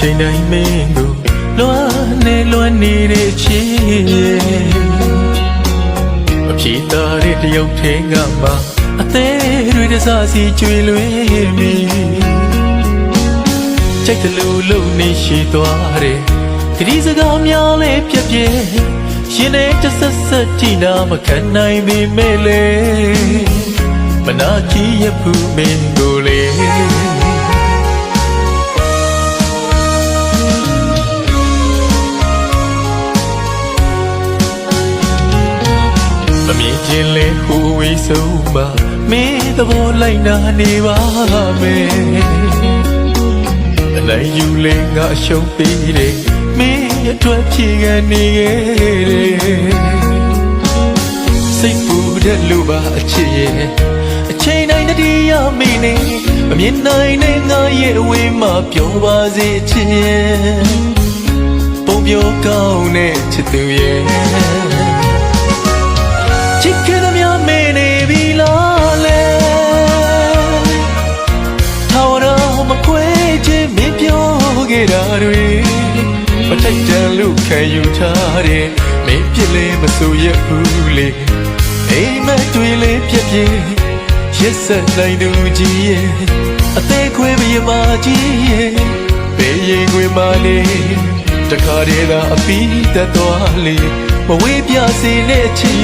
ချိန်တိုင်းမင်းကိုလွမ်းနေလွမ်းနေတဲ့ချီမဖြေတာတဲ့တယောက်ထင်းကမှအသေးတွေတစားစီကျွေလွေးမိကြိုက်တယ်လို့လုံနေရှိသွားတယ်ခရီးစကားများလဲပြက်ပြဲရှင်နဲ့တဆက်ဆက်ကြည့်နာမခံနိုင်ပေမဲ့လေမနာကြည့်ရဖူးမင်းကိုလေ လေဟူဝေးဆုံးပါမင်းသဘောလိုက်နာနေပါမယ်အနိုင်ယူလေငါအရှုံးပေးတယ်မင်းအတွက်ဖြေကနေခဲ့တယ်စိတ်ပူတဲ့လူပါအချစ်ရဲ့အချိန်တိုင်းတည်းရမိနေမမြင်နိုင်တဲ့ငါရဲ့အဝေးမှာပြောပါစေချစ်ရဲ့ပုံပြောကောင်းတဲ့ချစ်သူရဲ့ တာတွေမထိုက်တန်လို့ခံယူထားတယ်မင်းပြစ်လေမဆိုရဘူးလေအိမ်မက်တွေလေးပြက်ပြက်ရစ်ဆက်နိုင်သူကြီးရဲ့အသေးခွေးမရမကြီးရဲ့ဘေးရင်ခွေမလေးတခါတည်းသာအပီးသက်သွားလေမဝေးပြစေနဲ့ချီ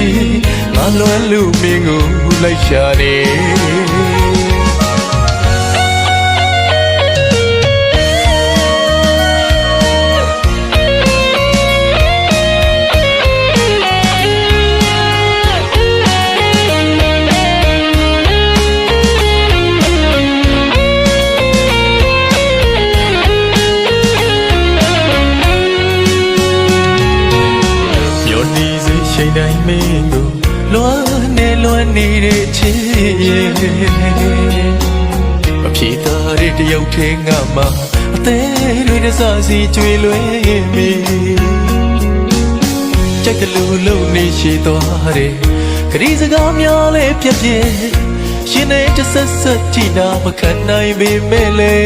ငါလွမ်းလူမင်းကိုလိုက်ရှာနေ နေလွမ်းနေတဲ့ချစ်ရဲ့မဖြေတာတဲ့တယောက်ထင်းကမှအသေးတွေတစားစီကျွေလွဲမိကြိုက်တယ်လို့လုံနေရှိသွားတယ်ခရီးစကားများလဲပြက်ပြက်ရှင်နဲ့တဆက်ဆက်ကြည့်နာမခံနိုင်ပေမဲ့လေ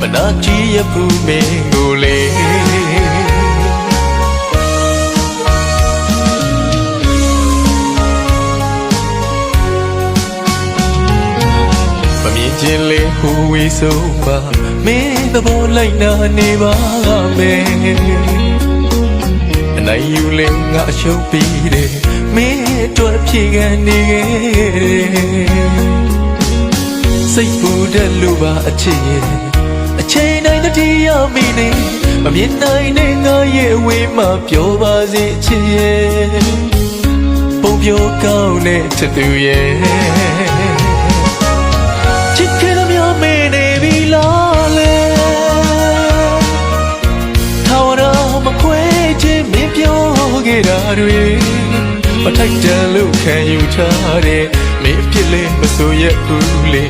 မနာကြည့်ရဘူးမင်းကိုလေ မမြင်ချင်းလေဟူဝေးဆုံးပါမင်းသဘောလိုက်နာနေပါမယ်အနိုင်ယူလေငါအရှုံးပြီးတယ်မင်းအတွက်ဖြေကနေခဲ့တယ်စိတ်ပူတဲ့လူပါအချစ်ရဲ့အချိန်တိုင်းတည်းရမိနေမမြင်နိုင်တဲ့ငါရဲ့အဝေးမှာပြောပါစေအချစ်ရဲ့ပုံပြောကောင်းတဲ့ချစ်သူရဲ့ ပြောခဲ့တာတွေမထိုက်တန်လို့ခံယူထားတယ်မင်းဖြစ်လေမဆိုရဘူးလေ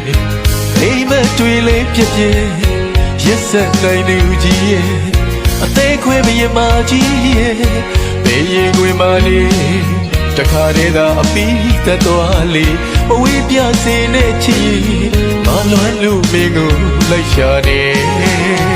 အိမ်မက်တွေလေးပြပြရစ်ဆက်နိုင်သူကြီးရဲ့အသေးခွေမရမကြီးရဲ့ဘေးရင်ခွေမလေးတခါတည်းသာအပီးသက်သွားလေအဝေးပြစေနဲ့ချီမလွမ်းလူမင်းကိုလိုက်ရှာနေ